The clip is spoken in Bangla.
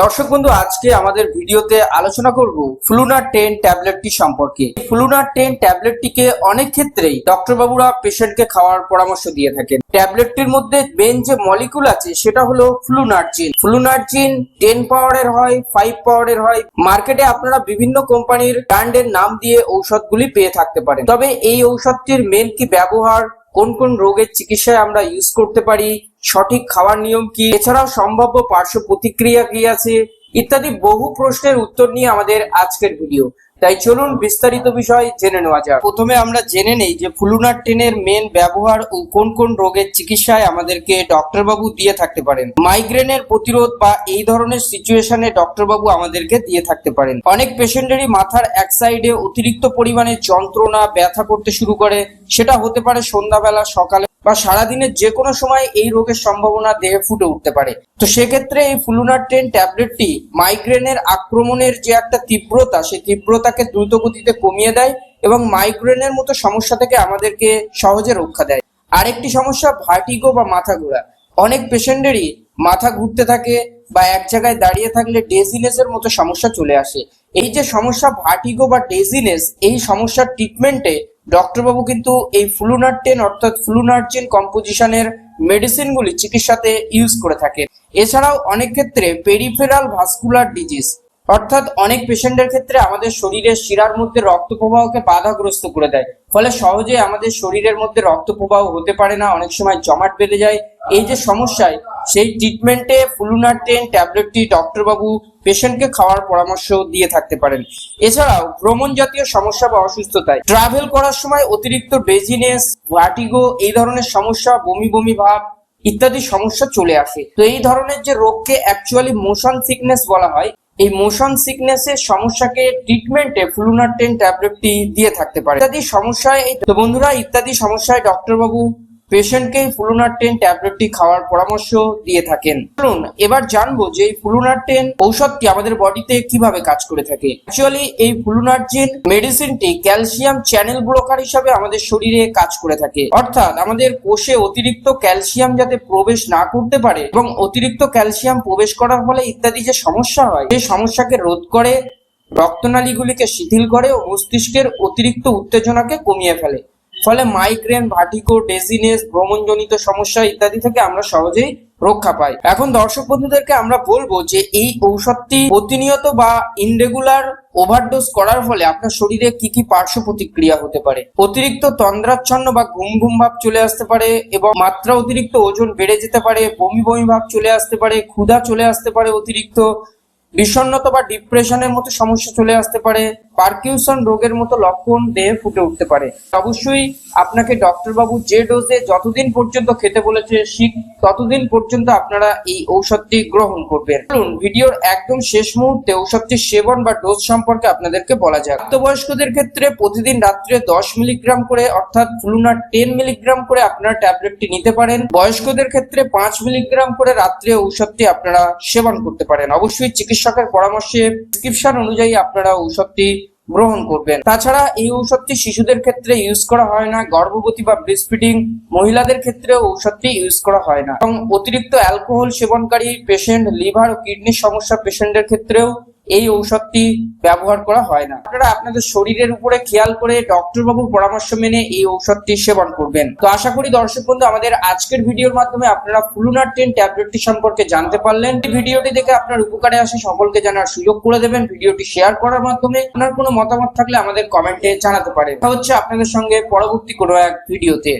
দর্শক বন্ধু, আজকে আমাদের ভিডিওতে আলোচনা করব ফ্লুনার টেন ট্যাবলেটটি সম্পর্কে। ফ্লুনার টেন ট্যাবলেটটিকে অনেক ক্ষেত্রেই ডক্টর বাবুরা পেশেন্টকে খাওয়ার পরামর্শ দিয়ে থাকেন। ট্যাবলেটটির মধ্যে মেন যে মলিকুল আছে, সেটা হলো ফ্লুনার্জিন ফ্লুনার্জিন টেন পাওয়ারের হয় ফাইভ পাওয়ারের হয়। মার্কেটে আপনারা বিভিন্ন কোম্পানির ব্র্যান্ডের নাম দিয়ে ঔষধগুলি পেয়ে থাকতে পারেন। তবে এই ঔষধটির মেন কি ব্যবহার, কোন কোন রোগের চিকিৎসায় আমরা ইউজ করতে পারি সঠিক খাওয়ার নিয়ম কি? এছাড়াও সম্ভাব্য পার্শ্ব প্রতিক্রিয়া কি আছে? ইত্যাদি বহু প্রশ্নের উত্তর নিয়ে আমাদের আজকের ভিডিও। তাই চলুন বিস্তারিত বিষয় জেনে নেওয়া যাক। প্রথমে আমরা জেনে নেই যে ফ্লুনার টেনের মেন ব্যবহার ও কোন কোন রোগের চিকিৎসায় আমাদেরকে ডক্টর বাবু দিয়ে থাকতে পারেন। মাইগ্রেনের প্রতিরোধ বা এই ধরনের সিচুয়েশনে ডক্টর বাবু আমাদেরকে দিয়ে থাকতে পারেন। অনেক পেশেন্টেরই মাথার এক সাইডে অতিরিক্ত পরিমাণে যন্ত্রণা, ব্যথা করতে শুরু করে। সেটা হতে পারে সন্ধ্যাবেলা, সকালে বা সারাদিনের যে কোনো সময় এই রোগের সম্ভাবনা দেহে ফুটে উঠতে পারে। তো সেক্ষেত্রে এই ফ্লুনার টেন ট্যাবলেটটি মাইগ্রেনের আক্রমণের যে একটা তীব্রতা, সেই তীব্রতাকে দ্রুত গতিতে কমিয়ে দেয় এবং মাইগ্রেনের মতো সমস্যা থেকে আমাদেরকে সহজে রক্ষা দেয়। আরেকটি সমস্যা, ভার্টিগো বা মাথা ঘোরা। অনেক পেশেন্টেরই মাথা ঘুরতে থাকে বা এক জায়গায় দাঁড়িয়ে থাকলে ডেজিনেসের মতো সমস্যা চলে আসে। এই যে সমস্যা, ভার্টিগো বা ডেজিনেস, এই সমস্যার ট্রিটমেন্টে ডক্টরবাবু কিন্তু এই ফ্লুনার টেন অর্থাৎ ফ্লুনার্জিন কম্পোজিশনের মেডিসিনগুলি চিকিৎসাতে ইউজ করে থাকে এছাড়াও অনেক ক্ষেত্রে পেরিফেরাল ভাস্কুলার ডিজিজ অর্থাৎ অনেক পেশেন্টের ক্ষেত্রে আমাদের শরীরের শিরার মধ্যে রক্ত প্রবাহকে বাধাগ্রস্ত করে দেয়। ফলে সহজে আমাদের শরীরের মধ্যে রক্ত প্রবাহ হতে পারে না, অনেক সময় জমাট বেঁধে যায়। এই যে সমস্যায়, সেই ট্রিটমেন্টে ফ্লুনার টেন ট্যাবলেটটি ডক্টরবাবু পেশেন্টকে খাওয়ার পরামর্শ দিয়ে থাকতে পারেন। এছাড়াও ভ্রমণ জাতীয় সমস্যা বা অসুস্থতায় ট্রাভেল করার সময় অতিরিক্ত বেজিনেস ভার্টিগো এই ধরনের সমস্যা, বমি বমি ভাব ইত্যাদি সমস্যা চলে আসে। তো এই ধরনের যে রোগকে অ্যাকচুয়ালি মোশন সিকনেস বলা হয় এই মোশন সিকনেস সিকনেসের সমস্যাকে ট্রিটমেন্টে ফ্লুনার টেন ট্যাবলেটটি দিয়ে থাকতে পারে। ইত্যাদি সমস্যায় তো বন্ধুরা, ইত্যাদি সমস্যায় ডক্টর বাবু পেশেন্টকে ফ্লুনার টেন ট্যাবলেটটি খাওয়ার পরামর্শ দিয়ে থাকেন। চলুন, এবার জানব যে এই ফ্লুনার টেন ঔষধটি আমাদের বডিতে কীভাবে কাজ করে থাকে। অ্যাকচুয়ালি এই ফ্লুনার্জিন মেডিসিনটি ক্যালসিয়াম চ্যানেল ব্লকার হিসাবে আমাদের শরীরে কাজ করে থাকে। অর্থাৎ আমাদের কোষে অতিরিক্ত ক্যালসিয়াম যাতে প্রবেশ না করতে পারে এবং অতিরিক্ত ক্যালসিয়াম প্রবেশ করার ফলে ইত্যাদি যে সমস্যা হয়, সেই সমস্যাকে রোধ করে, রক্তনালীগুলিকে শিথিল করে ও মস্তিষ্কের অতিরিক্ত উত্তেজনাকে কমিয়ে ফেলে। ফলে মাইগ্রেন ভার্টিগো ডেজিনেস ভ্রমণজনিত সমস্যা ইত্যাদি থেকে আমরা সহজেই রক্ষা পাই। এখন দর্শক বন্ধুদেরকে আমরা বলব যে এই ঔষধটি প্রতিনিয়ত বা ইনরেগুলার ওভারডোজ করার ফলে আপনার শরীরে কি কি পার্শ্ব প্রতিক্রিয়া হতে পারে? অতিরিক্ত তন্দ্রাচ্ছন্ন বা ঘুম ঘুম ভাব চলে আসতে পারে এবং মাত্রা অতিরিক্ত ওজন বেড়ে যেতে পারে, বমি বমি ভাব চলে আসতে পারে, ক্ষুধা চলে আসতে পারে অতিরিক্ত বিষণ্ণতা বা ডিপ্রেশনের মতো সমস্যা চলে আসতে পারে, পার্কিউসন রোগের মতো লক্ষণ দেহে ফুটে উঠতে পারে। অবশ্যই আপনাকে ডক্টর বাবু যে ডোজে যতদিন পর্যন্ত খেতে বলেছে ঠিক ততদিন পর্যন্ত আপনারা এই ঔষধটি গ্রহণ করবেন। চলুন, ভিডিওর একদম শেষ মুহূর্তে ঔষধটির সেবন বা ডোজ সম্পর্কে আপনাদেরকে বলা যাক। প্রাপ্তবয়স্কদের ক্ষেত্রে প্রতিদিন রাত্রে দশ মিলিগ্রাম করে, অর্থাৎ ফ্লুনার টেন মিলিগ্রাম করে আপনারা ট্যাবলেটটি নিতে পারেন। বয়স্কদের ক্ষেত্রে পাঁচ মিলিগ্রাম করে রাত্রে ঔষধটি আপনারা সেবন করতে পারেন। অবশ্যই চিকিৎসকের পরামর্শে, প্রেসক্রিপশন অনুযায়ী আপনারা ঔষধটি গ্রহণ করবেন। তাছাড়া এই ঔষধটি শিশুদের ক্ষেত্রে ইউজ করা হয় না। গর্ভবতী বা ব্রেস্ট ফিডিং মহিলাদের ক্ষেত্রে ঔষধটি ইউজ করা হয় না। এবং অতিরিক্ত অ্যালকোহল সেবনকারী পেশেন্ট লিভার ও কিডনির সমস্যা পেশেন্টের ক্ষেত্রেও এই ঔষধটি ব্যবহার করা হয় না। আপনারা আপনাদের শরীরের উপরে খেয়াল করে ডক্টর বাবুর পরামর্শ মেনে এই ঔষধটি সেবন করবেন। তো আশা করি দর্শক বন্ধু, আমাদের আজকের ভিডিওর মাধ্যমে আপনারা ফ্লুনার টেন ট্যাবলেটটি সম্পর্কে জানতে পারলেন। এই ভিডিওটি দেখে আপনার উপকারে আসে সকলকে জানার সুযোগ করে দেবেন। ভিডিওটি শেয়ার করার মাধ্যমে আপনার কোনো মতামত থাকলে আমাদের কমেন্টে জানাতে পারেন। হচ্ছে আপনাদের সঙ্গে পরবর্তী কোনো এক ভিডিওতে।